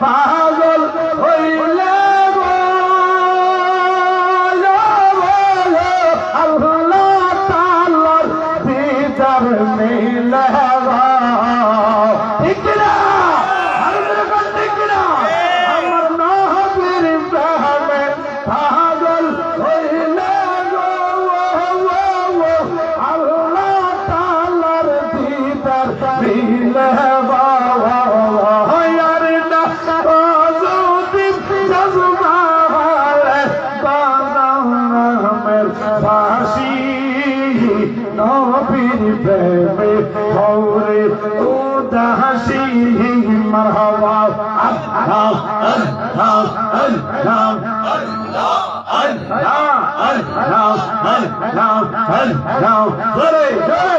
पा প্রেমে হরে উদাসী মরহবা আল্লাহ আল্লাহ আল্লাহ আল্লাহ আল্লাহ আল্লাহ আল্লাহ হরে হরে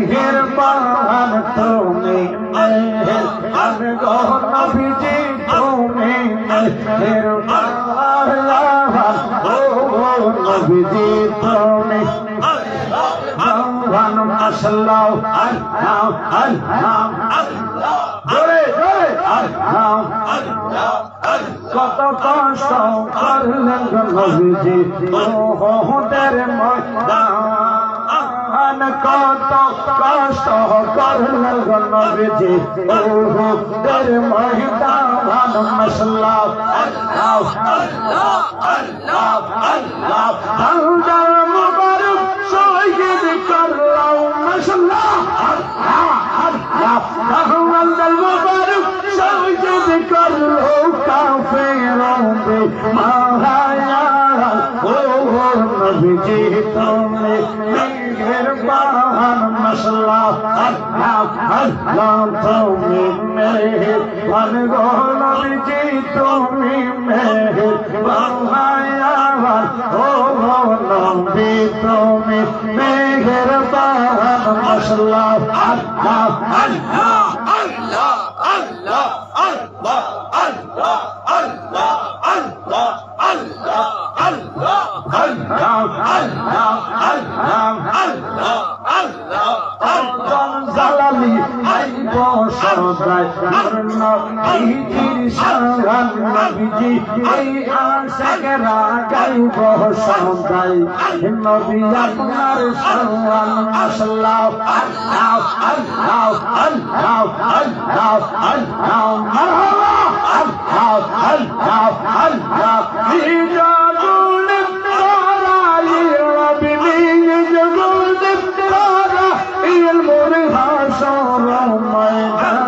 মেহরবান তুমি নবীজি তুমি মেহরবান নবীজি তুমি আসলাও আল্লাহ আল্লাহ আল্লাহ আল্লাহ কত কষ্ট করলেন নবীজি? ওহদের ময়দান কত কষ্ট করলেন নবীজি? ওহদের ময়দান মাসাল্লাহ আল্লাহ আল্লাহ করল কাফেরা মহায়া ও নবীজি তুমি মেঘের বাহান মশলা আল্লাহ আল্লাহ তুমি মেহের বন গো নবীজি তুমি মেহের বাহায়া ও নবী তুমি মেঘের বাহান মশলা আল্লাহ আল্লাহ আল্লাহ আল্লাহ শহীদের সালাম নবীজি এই আশাকরা গাইব সন্তাই নবী আপনার সালাম আল্লাহ আল্লাহ আল্লাহ আল্লাহ আল্লাহ আল্লাহ মারহাবা আল্লাহ আল্লাহ আল্লাহ বিজানুল তারাই নবী বিজানুল তারাই ইল মুরহাসর ময়দান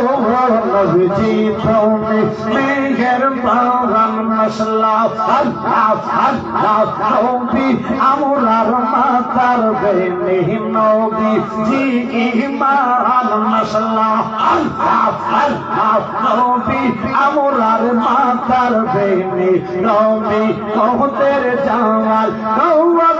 نبجي قومي من غير باران مسلا الله الله قومي أمرار ما تربيني نبي جي إماران مسلا الله الله قومي أمرار ما تربيني نبي قوتر جمال قوة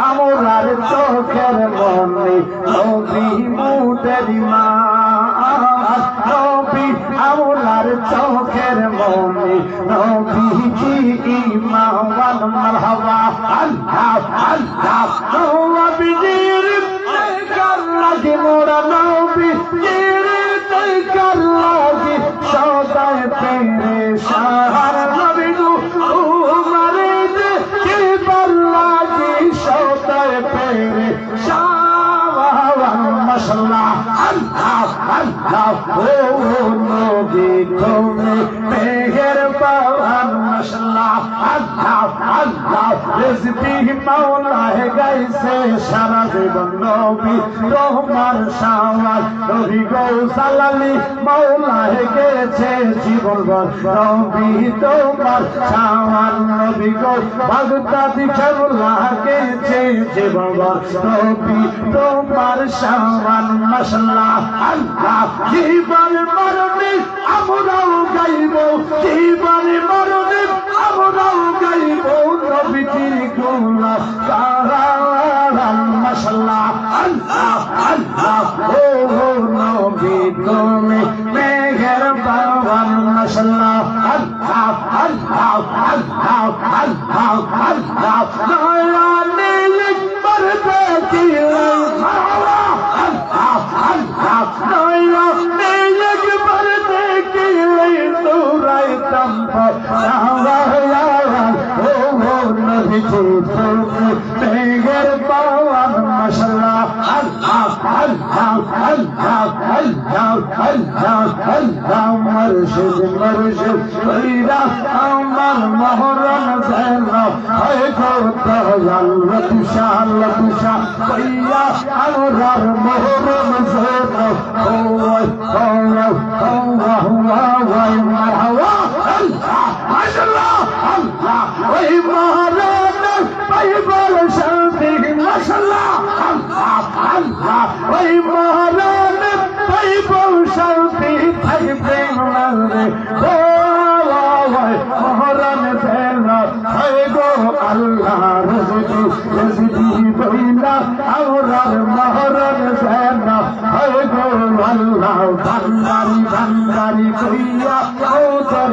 আমরার চোখের মনে নবী মুদের মা নবী আমরার চোখের মনে নবী জি ইমান মারহাবা আল্লাহ আল্লাহ নবী রিজবি গাইছে সারা নবী তোমার সাওয়াল। নবী গো সালালি মাওলা হে গেছে জীবন নবী তোমার সাওয়াল, নবী গো বাগদাদি খেলা গেছে জীবন নবী তোমার সাওয়াল মশলা আল্লাহ, জীবন মরণে আমরাও গাইব, জীবন মরণে আমরাও গাইব নবীজির গোলা কারান মশলা আল্লাহ আল্লাহ ও নবী তুমি মেঘের পাওয়ান মশলা আল্লাহ আল্লাহ আল্লাহ আল্লাহ আল্লাহ নয়া নীল মরদে আল্লাহ আল্লাহ আল্লাহ মুর্শিদ মুর্শিদ কইরা আমার মহরম যেন হয় গো দয়াল লতুষা লতুষা কইয়া আমার মহরম যেন ও ওই ও ও ও ওই মারহাওয়া আল্লাহ আল্লাহ আল্লাহ ওই মহরম পাইবল শান্তি মশলা পাইবল শান্তি থাকবে ওই মহরম যেন হয় গো আল্লাহ রজদি রজদি বইলা আমরার মহরম যেন গো আল্লাহ, ভান্ডারি ভান্ডারি কইয়া ও তোর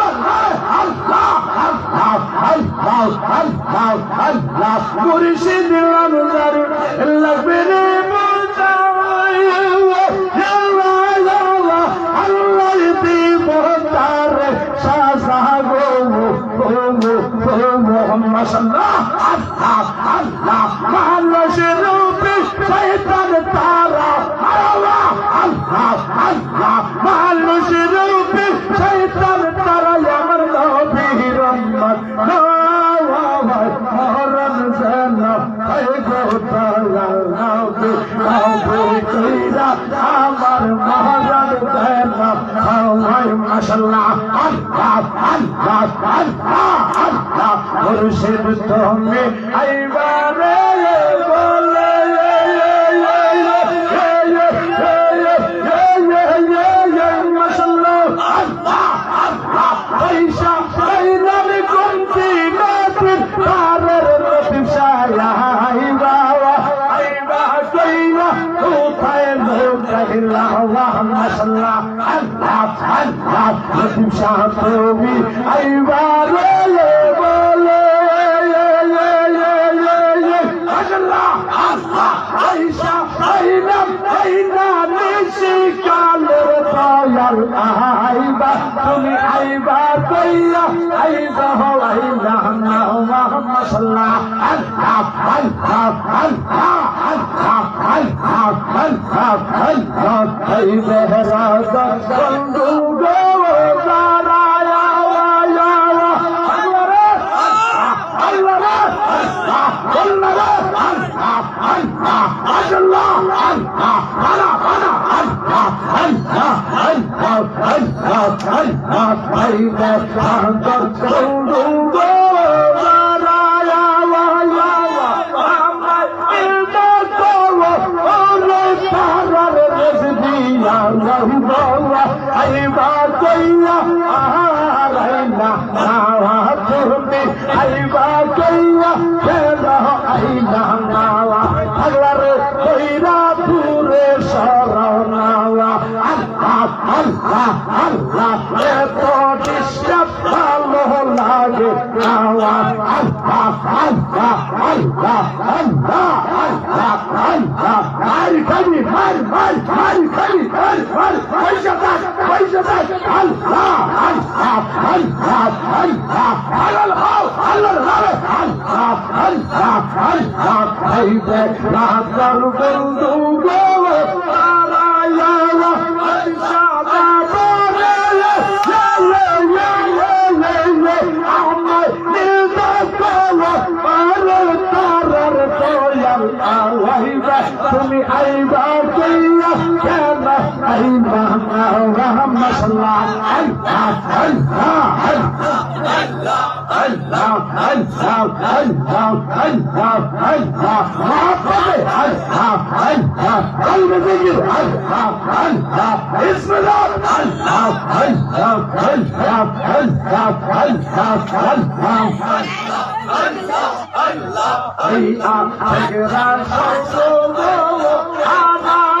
আল্লাহ আল্লাহ আল্লাহ মুর্শিদ নামদার লাগবে রে কইরা আমার মরণ যেন হয় মাশাল্লাহ আল্লাহ আল্লাহ আল্লাহ আল্লাহ আল্লাহ আল্লাহ লতিশা তুমি আইবা রে বলে আল্লাহ আল্লাহ আইসা আইনা আইনা নিশি কালের তা দয়াল আইবা তুমি আইবা কইয়া আইবা হওয়াইলা না মোহাম্মদ সাল্লাহ আল্লাহ আল্লাহ আল্লাহ আল্লাহ আল্লাহ আল্লাহ আল্লাহ এই বেহরা বন্ধু গো দাঁড়ায়া আল্লাহ রে আল্লাহ রে আল্লাহ রে আল্লাহ আল্লাহ আল্লাহ আল্লাহ আলা আলা আল্লাহ আল্লাহ আল্লাহ hay না এত ডিস্টার্ব ভালো লাগে খাওয়া Hey, back, not I'm with you. Israel. Allah, Allah, Allah, Allah,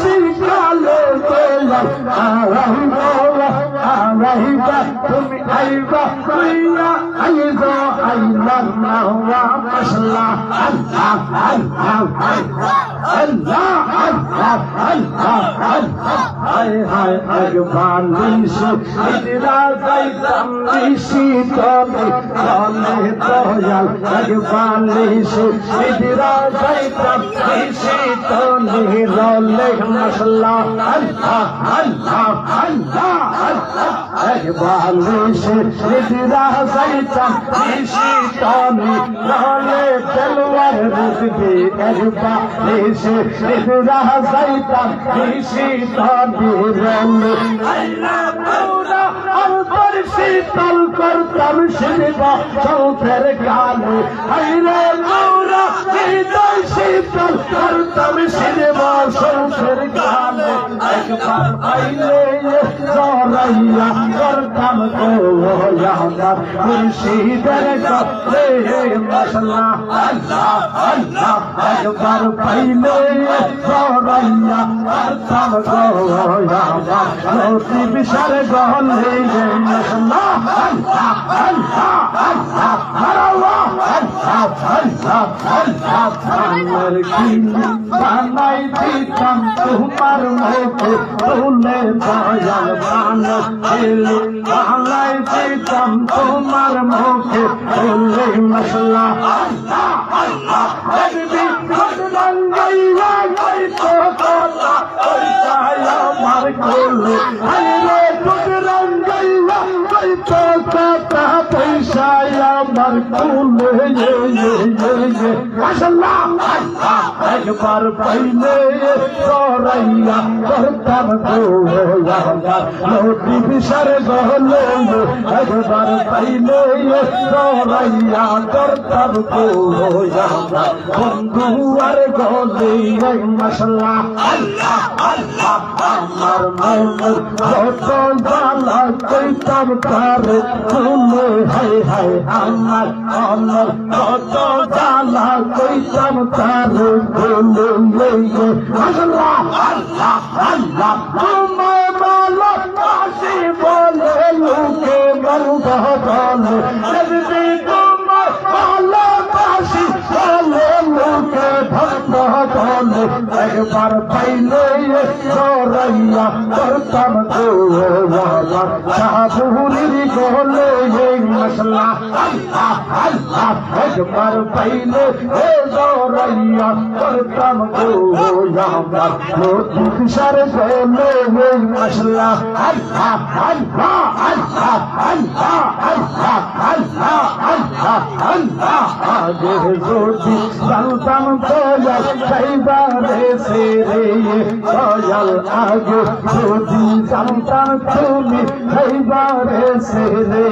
শিখালো তোলা আরাম তোলা আরাই গল তুমি আইবা কইয়া আইবা আইলা না ওয়া মাশাল্লাহ আল্লাহ আল্লাহ আল্লাহ আল্লাহ আল্লাহ আল্লাহ হায় হায় একবার নিশো ইদরা যাইতাম নিশি তলে তলে দয়াল একবার নিশো ইদরা যাইতাম নিশি তলে রলে মশলা আল্লাহ আল্লাহ আল্লাহ আল্লাহ বালিশে দিদা সাইতা নিশি টনি নহলে তেলওয়ার রুখবি এর বালিশে দিদা সাইতা নিশি টনি রলে আল্লাহ মাওলা অন্তর শীতল করতাম শিবা চৌথের গানে হাইরে মাওলা হৃদয় শীতল করতাম শিবা চৌথের গানে করতাম গো আমার মুর্শিদের গলে মশলা আল্লাহ আল্লাহ, একবার পাইলে জরাইয়া করতাম গো আমার নসিব সার গলে মশলা আল্লাহ আল্লাহ আল্লাহ আল্লাহ আল্লাহ আল্লাহ আমার কি বানাই দিতাম তোমার মুখে বলে দয়াল প্রাণ বাংলায় পেতাম তোমার মুখে বললে মশলা আমার করলে পয়সা আমার করলে মাশাল্লাহ একবার পাইলে সরাইয়া করতাম গোয়া বন্ধু আর গলে মাশাল্লাহ আমার আমার কইতাম তার আল্লাহ আল্লাহ আল্লাহ তোমায় বলো কাশি বলে লোকে বলব বলে যদি তোমায় ভালোবাসি বলে লোকে ভক্ত বলে একবার পাইলে সরাইয়া করতাম গো আমার সাবুরির গলে মশলা আল্লাহ আল্লাহ একবার পাইলে হে সরাইয়া করতাম গো আমার লোকিসার গলে এই মশলা আল্লাহ আল্লাহ আল্লাহ আল্লাহ আল্লাহ আল্লাহ আল্লাহ আল্লাহ আগে যদি জানতাম দয়াল খাইবারে সে রে দয়াল আগে যদি জানতাম তুমি খাইবারে সে রে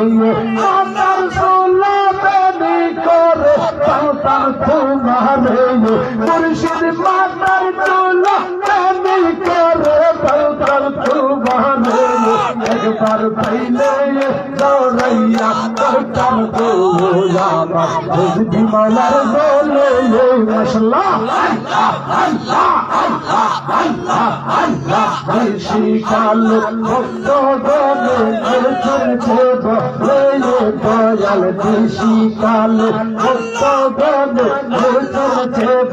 মুর্শিদ মাতার দৌলত প্রেমী কর তার পাইলে দৌড়াইয়া করতাম গোলামা বুদ্ধি মালার দোলে মশলা আল্লাহ আল্লাহ আল্লাহ আল্লাহ আল্লাহ বেশি দয়াল বেশি কাল ভক্ত দোলে করছেন ছোট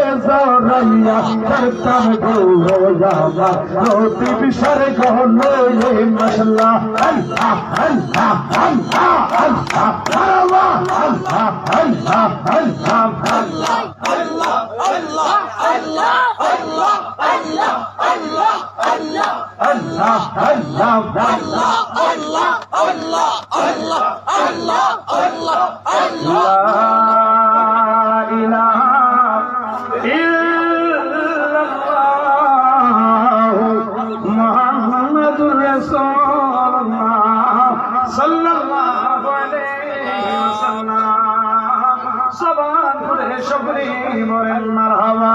আল্লাহ হীরা চৌধুরী সোনা সাইনা গো মায়া আল্লাহ আল্লাহ আল্লাহ হীরা চৌধুরী সোনা সাইনা তোমার পাইলে একবার পাইলে হে জরাইয়া করতাম গো আমার রতি বিশার গহলে মশলা আল্লাহ আল্লাহ আল্লাহ আল্লাহ আল্লাহ আল্লাহ আল্লাহ আল্লাহ আল্লাহ আল্লাহ আল্লাহ মরেন মার হাওয়া